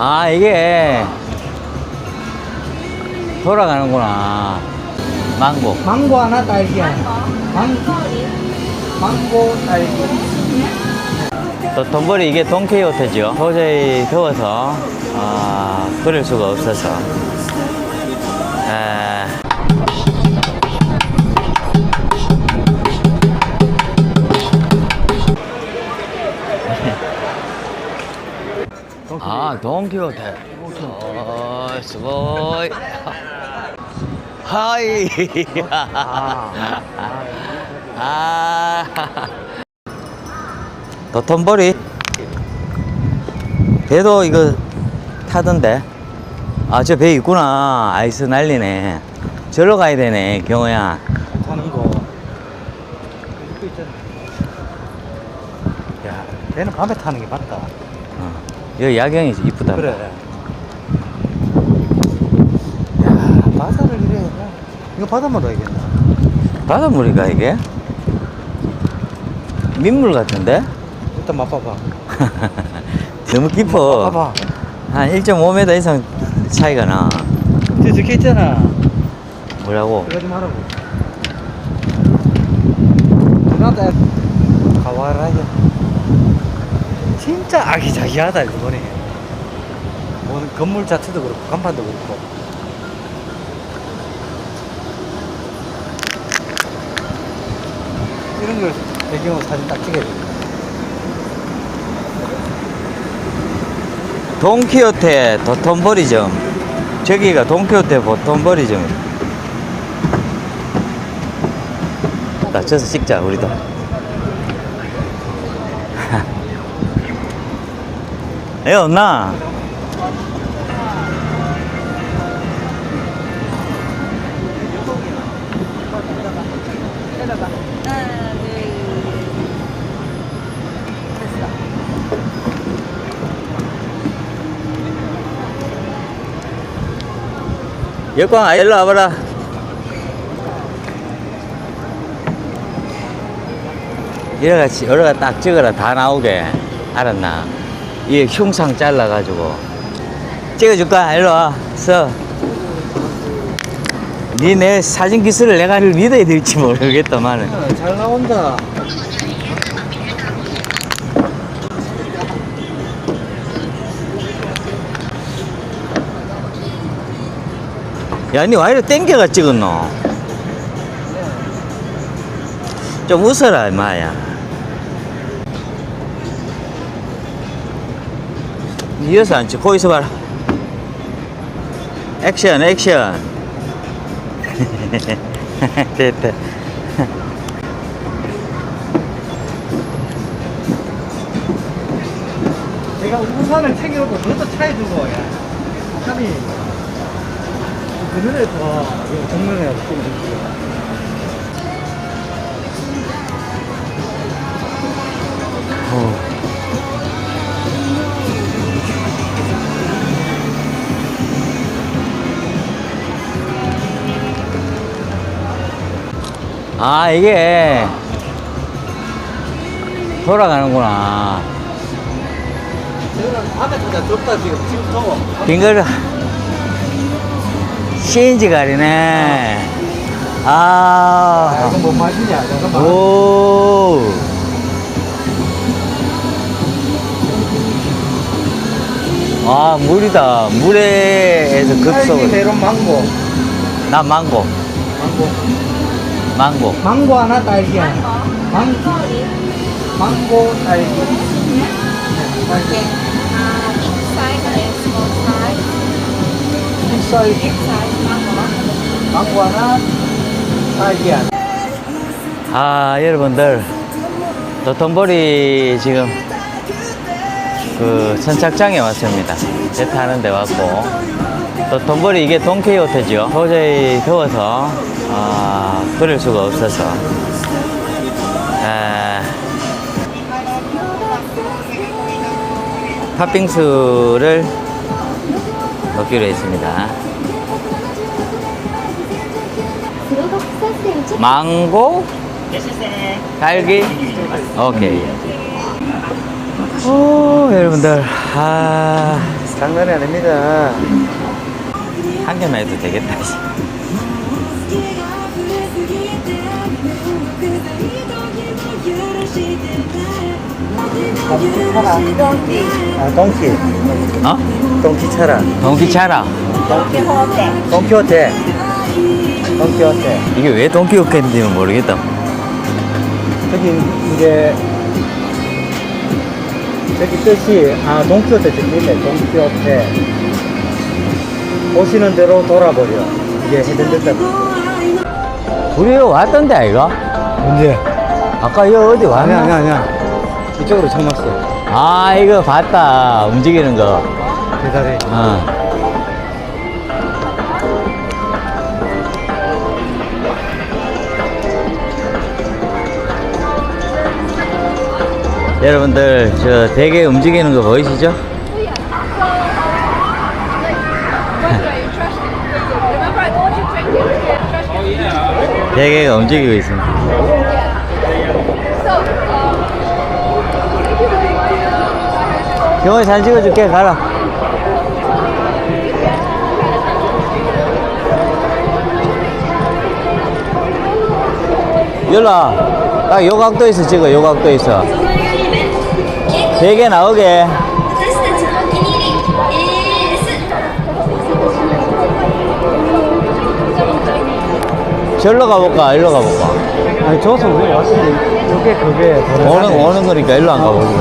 아, 이게 돌아가는구나. 망고. 망고 하나 딸기 하나 망, 망고 딸기 또 돈벌이 이게 돈케이호테죠. 도저히 더워서 아, 그럴 수가 없어서. 에... 아. 어, 스고이. 하이. 아. 배도 이거 타던데. 아, 저 배 있구나. 아이스 날리네. 절로 가야 되네, 경호야. 타는 거 이거 있잖아 야 걔는 밤에 타는 게 맞다 어. 여기 야경이 이쁘다. 그래 야 바다를 이래 이거 바닷물로 해야겠나 바닷물인가, 이게? 민물 같은데? 일단 맛봐봐 너무 깊어. 맛봐봐 한 1.5m 이상 차이가 나. 저 적혀 있잖아 뭐라고? 그러지 말라고 누나다 가와라야 진짜 아기자기하다 이번에 뭐 건물 자체도 그렇고 간판도 그렇고 이런 걸 배경으로 사진 딱 찍어야 돼 돈키호테 도톤보리점. 저기가 돈키호테 도톤보리점. 나 저서 찍자, 우리도. 에, 없나? 여광 아, 일로 와봐라. 이래같이, 여러가 딱 찍어라. 다 나오게. 알았나? 이 흉상 잘라가지고. 찍어줄까? 일로 와. 서. 니내 사진 기술을 내가 믿어야 될지 모르겠다만은. 잘 나온다 야, 니 와이로 땡겨가 찍었노? 좀 웃어라, 마야. 이어서 안 찍고 있어 봐라. 액션, 액션. 됐다. 내가 우산을 챙겨놓고 너도 차에 두고 야 아까비 그늘에서 정면에 어. 아, 이게 돌아가는구나. 타자 좁다 지금 지금 더워 빙글 CNG 가리네. 아뭔 맛이냐 잠깐만 오. 아, 물이다. 물에서 딸기 급속을. 메론 망고. 망고 망고. 망고 하나 딸기 하나 망, 망고 딸기 size. 빅사이즈. 망고 하나 딸기 하나 아, 여러분들. 도톤보리 지금 그 선착장에 왔습니다. 배 타는 데 왔고. 도톤보리 이게 돈케이호테죠. 도저히 더워서, 아, 그럴 수가 없어서. 아, 팥빙수를 먹기로 했습니다. 망고? 딸기? 오케이. 오, 여러분들. 아, 장난이 아닙니다. 한 개만 해도 되겠다. 씨. 아, 동키. 어? 동키 차라. 동키 차라. Quixote. 동키호테. 동키호테. 이게 왜 동키호테인지는 모르겠다. 저기 이제 저기 뜻이 아 동키호테 적혀있네. 동키호테. 오시는 대로 돌아버려. 이게 해변됐다. 우리 여기 왔던데, 아이가? 언제? 아까 여기 어디 왔나? 아니야 아니야 아니야. 이쪽으로 처음 왔어. 아, 이거 봤다. 움직이는 거. 배달이. 어. 여러분들, 저 대게 움직이는 거 보이시죠? 대게가 움직이고 있습니다. 경호 사진 찍어줄게, 가라. 열라, 딱 요 각도에서 찍어, 요 각도에서. 되게 나오게 절로 가볼까? 일로 가볼까? 아니 저것은 왜 왔는데 이게 그게 오는, 오는 거니까 일로 안 가보지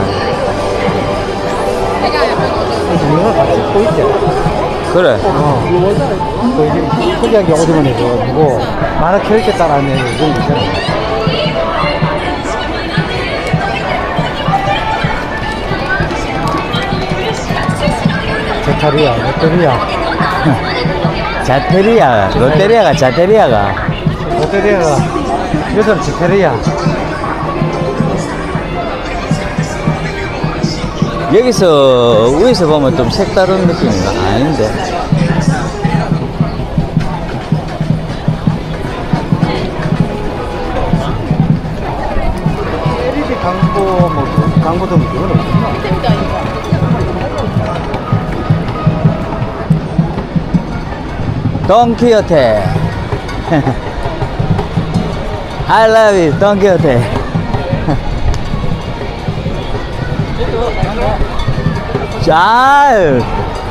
누가 같이 또 있대 그래 어. 또 이게 특이하게 어디만 해줘가지고 만화 캐릭터 따라 하는 애들 좀 있잖아 제타리야, 롯데리아. 자테리아, 롯데리아가 자테리아가. 롯데리아가 여기서는 제타리아. 여기서 위에서 보면 좀 색다른 느낌인가? 아닌데. 광고, 뭐, 그 그건 없 돈키호테. I love you, 돈키호테. 잘,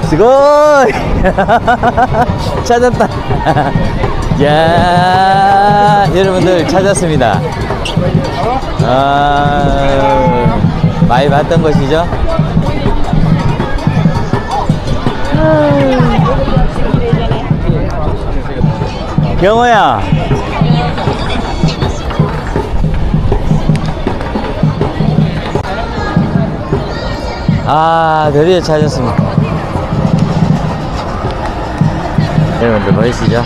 스고이. 찾았다. 야, 여러분들 찾았습니다. 아, 많이 봤던 것이죠? 경호야. 아, 드디어 찾았습니다. 여러분들 보이시죠?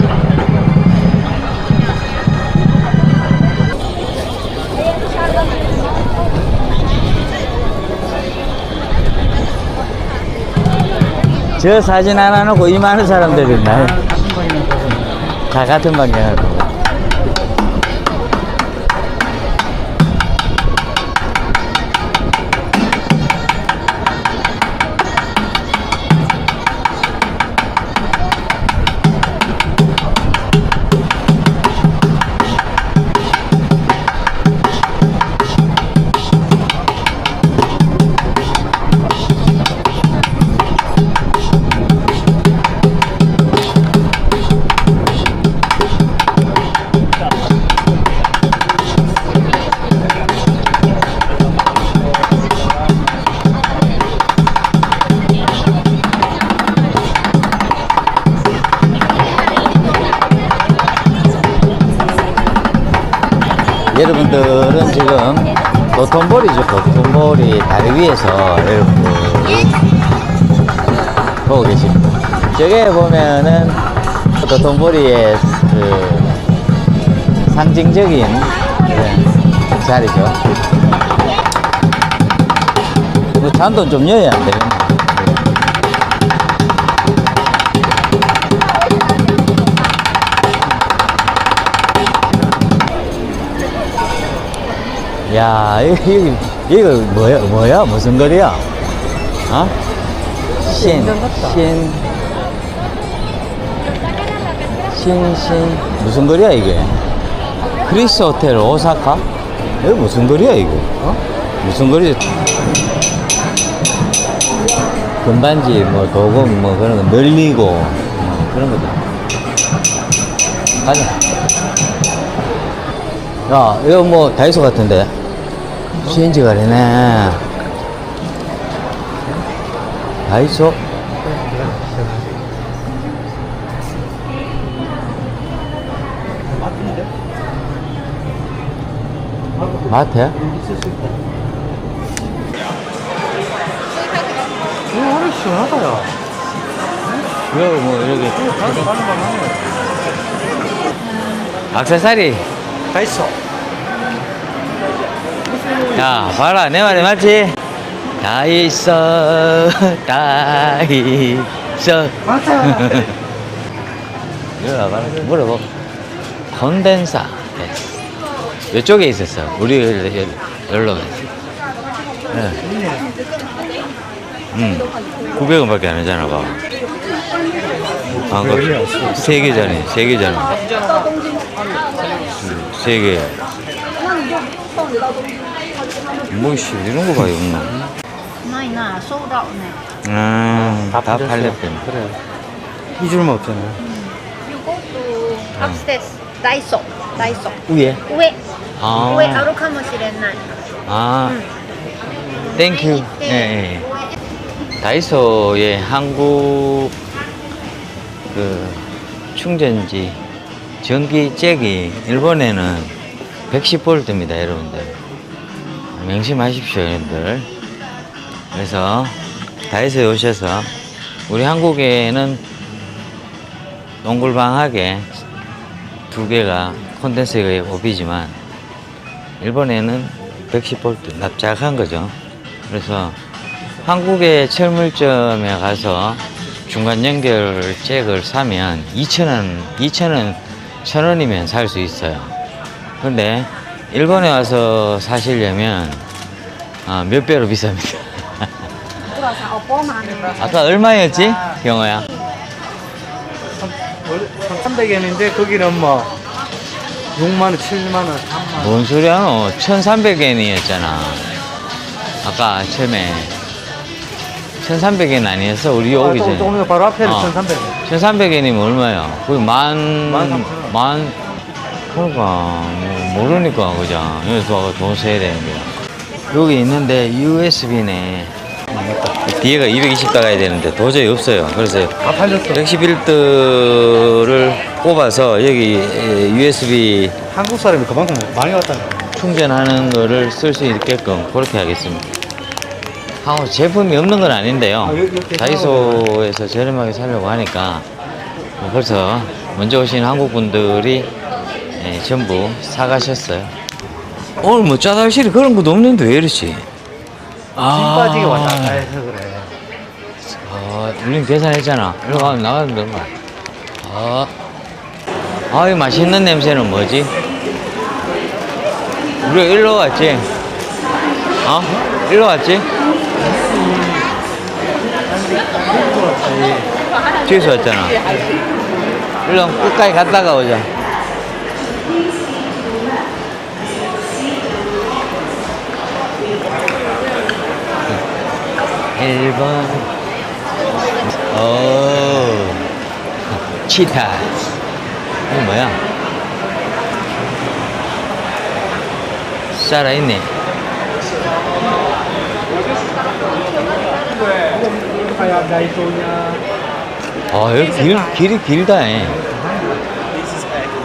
저 사진 하나 놓고 이 많은 사람들이 있나요? 다 같은 방향을 보 여러분들은 지금 도톤보리죠. 도톤보리 다리 위에서 여러분들 보고 계십니다. 저게 보면은 도톤보리의 그 상징적인 그런 자리죠. 뭐 잔돈 좀 여야 안 되겠나? 야, 이거, 이거, 이거 뭐야, 뭐야? 무슨 거리야? 어? 신. 신, 신, 신. 무슨 거리야, 이게? 크리스 호텔 오사카? 이거 무슨 거리야, 이거? 어? 무슨 거리? 금반지, 뭐, 도금, 뭐, 그런 거, 늘리고, 뭐, 그런 거다. 가자. 야, 이거 뭐, 다이소 같은데? CNG 가리네. 다이소? 마트? 이거 오늘 시원하다, 야. 이거 뭐, 이렇게. 가는 악세사리. 다 있어. 야, 봐라. 내 말이 맞지? 다 있어. 다 있어. 맞아. 이리 와봐라. 물어봐. 콘덴사. 네. 이쪽에 있었어. 우리 갔어. 네. 응. 900원밖에 안 하잖아, 봐. 아, 그, 세개 전에, 세개 전에. 세 개. 뭐씨 이런 거 봐요. 나이나 소다오네. 아다 팔렸어요. 그래. 이 줄만 없잖아요. You go to upstairs. 다이소. 다이소. 위에. 위에. 아. 위에 아로 카모시레나. 아 땡큐. 예, 예. 다이소의 한국 그 충전지 전기잭이 일본에는 110V입니다, 여러분들. 명심하십시오, 여러분들. 그래서 다이소에 오셔서 우리 한국에는 동글방하게 두 개가 콘덴서가 오비지만 일본에는 110볼트 납작한 거죠. 그래서 한국의 철물점에 가서 중간 연결 잭을 사면 2,000원, 2,000원, 1,000원이면 살 수 있어요. 근데 일본에 와서 사시려면 아, 몇 배로 비쌉니다. 아까 얼마였지? 경호야? 300엔인데 거기는 뭐 6만원, 7만원, 3만원. 뭔 소리야, 너? 1,300엔이었잖아. 아까 처음에. 1,300엔 아니었어? 우리 오기 전에. 오늘 바로 앞에는 어. 1,300엔. 1,300엔이면 얼마야? 거의 만, 만 원. 만, 그러니까, 뭐, 모르니까, 그죠? 여기서 돈 써야 되는 거야. 여기 있는데, USB네. 뒤에가 220 달아야 되는데, 도저히 없어요. 그래서, 다 팔렸어. 111도를 꼽아서, 여기 USB 한국 사람이 그만큼 많이 거야. 충전하는 거를 쓸 수 있게끔 그렇게 하겠습니다. 하고 제품이 없는 건 아닌데요. 아, 다이소에서 저렴하게 사려고 하니까 뭐 벌써 먼저 오신 한국 분들이 예, 전부 사가셨어요. 오늘 뭐 짜다실이 그런 것도 없는데 왜 이러지? 진 빠지게 왔다 갔다 해서 그래. 아, 우린 계산했잖아. 이리 가면 나가면 되는 거야. 아, 아, 이 맛있는 냄새는 뭐지? 우리가 일로 왔지? 어? 일로 왔지? 뒤에서 왔잖아. 일로 끝까지 갔다가 오자. 일번 오, 치타. 이거 뭐야? 살아있네. 아, 여기 길, 길이 길다, 해.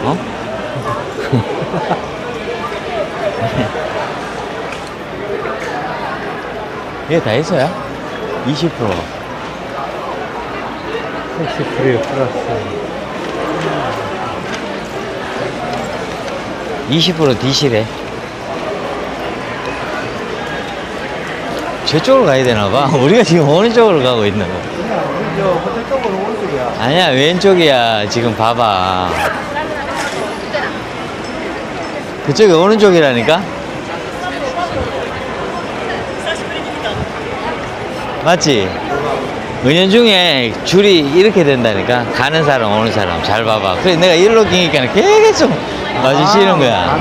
어? 이게 다 있어요? 20%. 60% 플러스. 20% 디시래. 저쪽으로 가야 되나 봐. 우리가 지금 어느 쪽으로 가고 쪽으로 오른쪽이야. 아니야, 왼쪽이야. 지금 봐봐. 그쪽이 오른쪽이라니까? 맞지? 은연중에 줄이 이렇게 된다니까 가는 사람 오는 사람 잘 봐봐 그래 내가 일로 기니까 계속 마주치는 거야 아,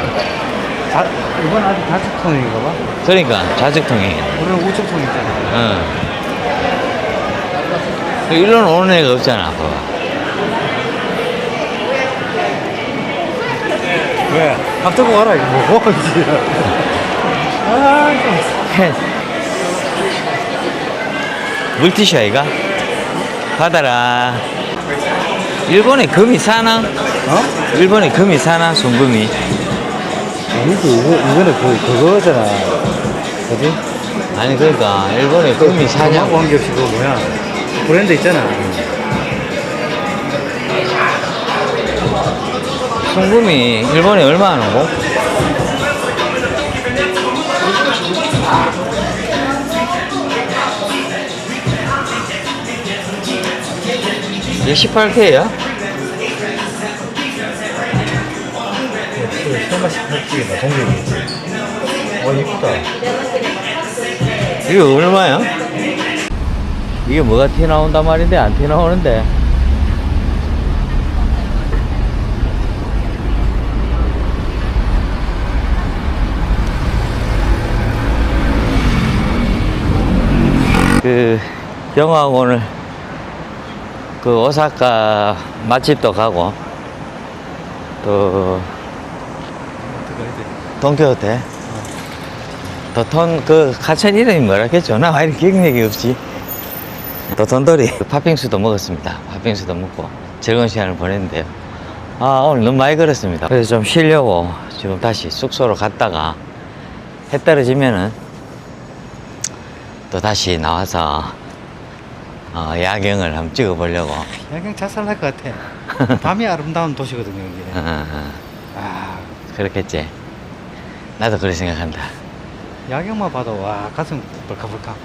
자, 이건 아직 좌측통행인가 봐. 그러니까 좌측통행 우리는 우측통 있잖아. 응 일로는 오는 애가 없잖아 봐봐 왜? 밥 들고 가라, 이거 뭐. 아, 좀. 물티슈 아이가? 받아라 일본에 금이 사나? 어? 일본에 금이 사나? 순금이 아니지, 이거, 이거는 그, 그거잖아. 뭐지? 아니 그러니까 일본에 금이 사냐고 사냐고 관계없이 그거 뭐야. 브랜드 있잖아. 순금이 일본에 얼마 하는고? 이게 18K야? 설마 18G나 동격이. 어, 이쁘다. 이게 얼마야? 이게 뭐가 티 나온단 말인데 안티 나오는데 그 영화학원을 그 오사카 맛집도 가고 또 동교호텔 도톤 그 가천 이름이 뭐라겠죠? 나 아예 기억력이 없지. 도톤돌이 그 팥빙수도 먹었습니다. 팥빙수도 먹고 즐거운 시간을 보냈는데요. 아 오늘 너무 많이 걸었습니다. 그래서 좀 쉬려고 지금 다시 숙소로 갔다가 해 떨어지면은 또 다시 나와서 어, 야경을 한번 찍어보려고. 야경 자살날 것 같아. 밤이 아름다운 도시거든요, 어, 여기. 어, 어. 아, 그렇겠지. 나도 그렇게 생각한다. 야경만 봐도 와 가슴 벌컥벌컥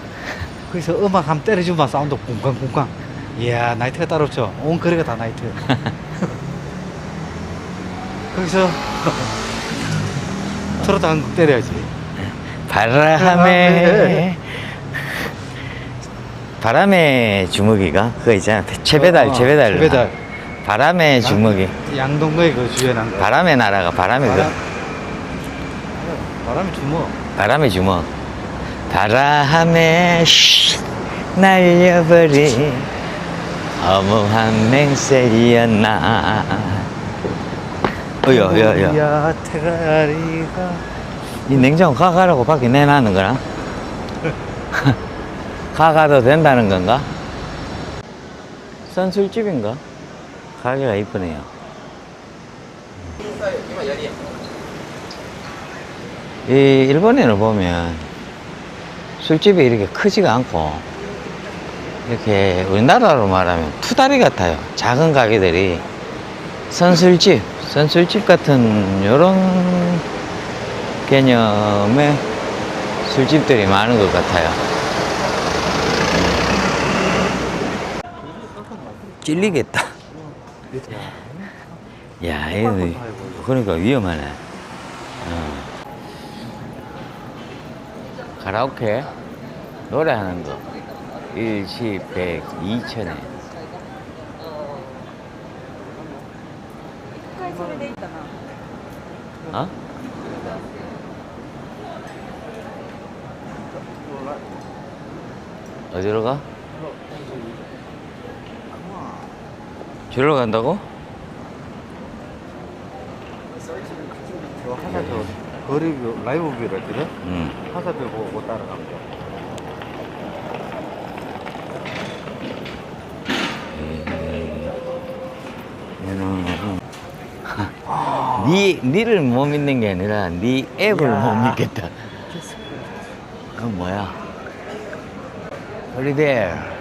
거기서 음악 한번 때려주면 사운드 쿵쾅쿵쾅 이야 나이트가 따로 없죠 온 거리가 다 나이트 거기서 트로트 한곡 때려야지 바람에 바람의 주먹이가 그거 있잖아. 채배달 어, 채배달. 채배달. 바람의 주먹이 양동거에 그 주연한 거. 바람의 나라가 바람의 바람, 그 바람이 주먹. 바람의 주먹. 바람에 쉿 날려버린 어무한 맹세리였나. 어여 야 태가리가 이 냉장고 가가라고 밖에 내놨는 거나? 가가도 된다는 건가? 선술집인가? 가게가 이쁘네요. 이 일본에는 보면 술집이 이렇게 크지가 않고 이렇게 우리나라로 말하면 투다리 같아요. 작은 가게들이 선술집, 선술집 같은 요런 개념의 술집들이 많은 것 같아요. 찔리겠다. 야, 이거 그러니까 위험하네. 어. 가라오케 노래하는 거 일시 백 이천에 어? 어디로 가? 저리로 간다고? 저 하사표 거리 뷰 라이브 뷰를 했거든 응. 하사표 보고 따라간 거 얘는 니 니를 못 믿는 게 아니라 니 앱을 야. 못 믿겠다. 그건 뭐야?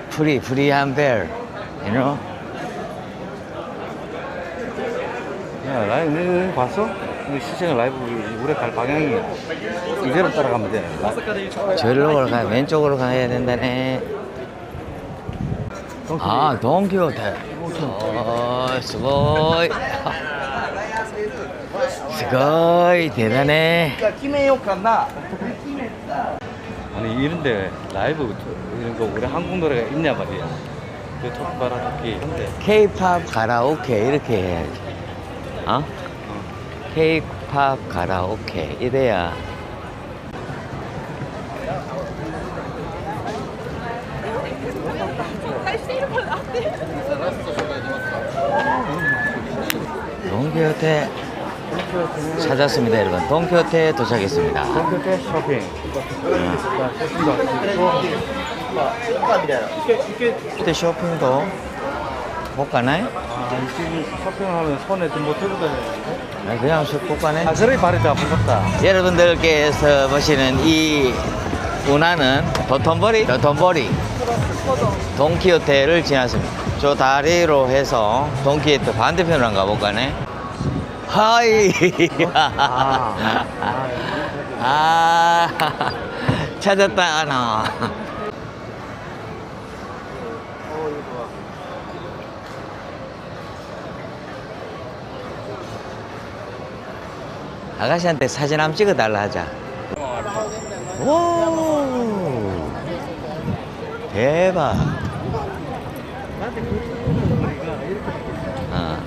프리 프리한 벨, you know? 야, 라이브, 너, 너 봤어? 이 시청 라이브 우리 갈 방향이 이대로 따라가면 돼. 저리로 가 왼쪽으로 가야 된다네. 아, 동키호테. 어, 스고이. 스고이, 대단해. 아니 이런데 라이브 이런 거 우리 한국 노래가 있냐 말이야. 그 토끼 근데 K-팝 가라오케 이렇게 해야지. 어? K-팝 가라오케 이래야. 동키호테 찾았습니다 여러분 동키호테 도착했습니다 때 쇼핑. 그때 쇼핑도 못 가나요? 아 지금 쇼핑하면 손에 좀못 들고 다니는데. 아, 그냥 못 가네 아 그래 발이 다 아프겠다. 여러분들께서 보시는 이 운하는 도톤보리? 도톤보리. 동키호테를 지났습니다. 저 다리로 해서 동키호테 반대편으로 한번 가볼까네? 하이. 아. 아 찾았다 하나 아가씨한테 사진 한번 찍어달라 하자. 오 대박. 어.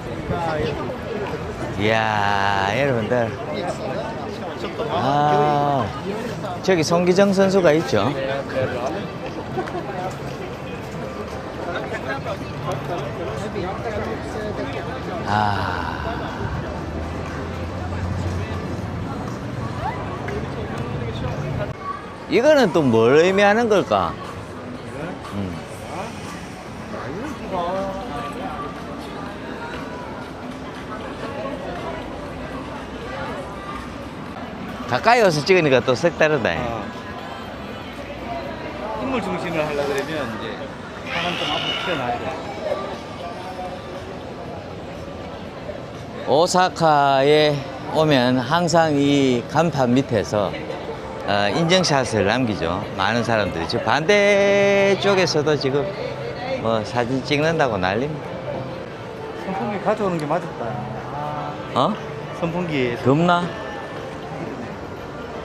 이야 여러분들. 아 저기 송기정 선수가 있죠? 아 이거는 또 뭘 의미하는 걸까? 음. 가까이 와서 찍으니까 또 색다르다. 어. 인물 중심을 하려 그러면 이제 사람 좀 앞으로 튀어나와야 돼. 오사카에 오면 항상 이 간판 밑에서 어, 인증샷을 남기죠. 많은 사람들이. 지금 반대쪽에서도 지금 뭐 사진 찍는다고 난립니다. 선풍기 가져오는 게 맞았다. 어? 선풍기 덥나?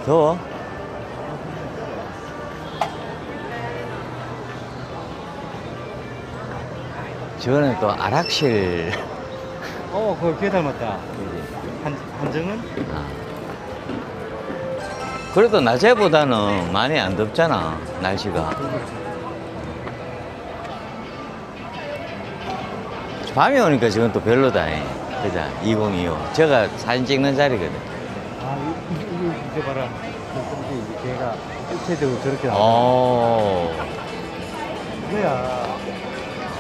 더워? 저거는 또 아락실. 어, 그거 걔 닮았다. 한, 한정은? 아. 그래도 낮에보다는 많이 안 덥잖아, 날씨가. 밤에 오니까 지금 또 별로다. 잉. 그자, 2025. 제가 사진 찍는 자리거든. 아, 이게, 봐라. 걔가 일체적으로 저렇게 나와. 오. 이거야.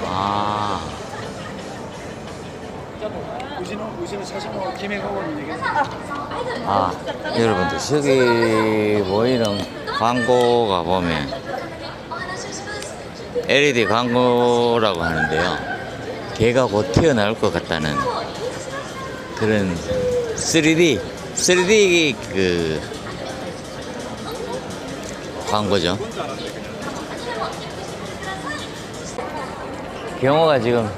아. 아, 여러분들, 저기 보이는 광고가 보면 LED 광고라고 하는데요. 개가 곧 튀어나올 것 같다는 그런 3D, 3D 그 광고죠. 경호가 지금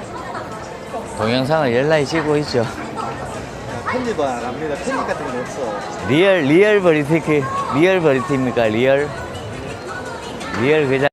동영상을 열라히 찍고 있죠. 편집은 안 합니다. 편집 같은 건 없어. 리얼 리얼 버리티크 리얼 버리티입니까 리얼 리얼 그자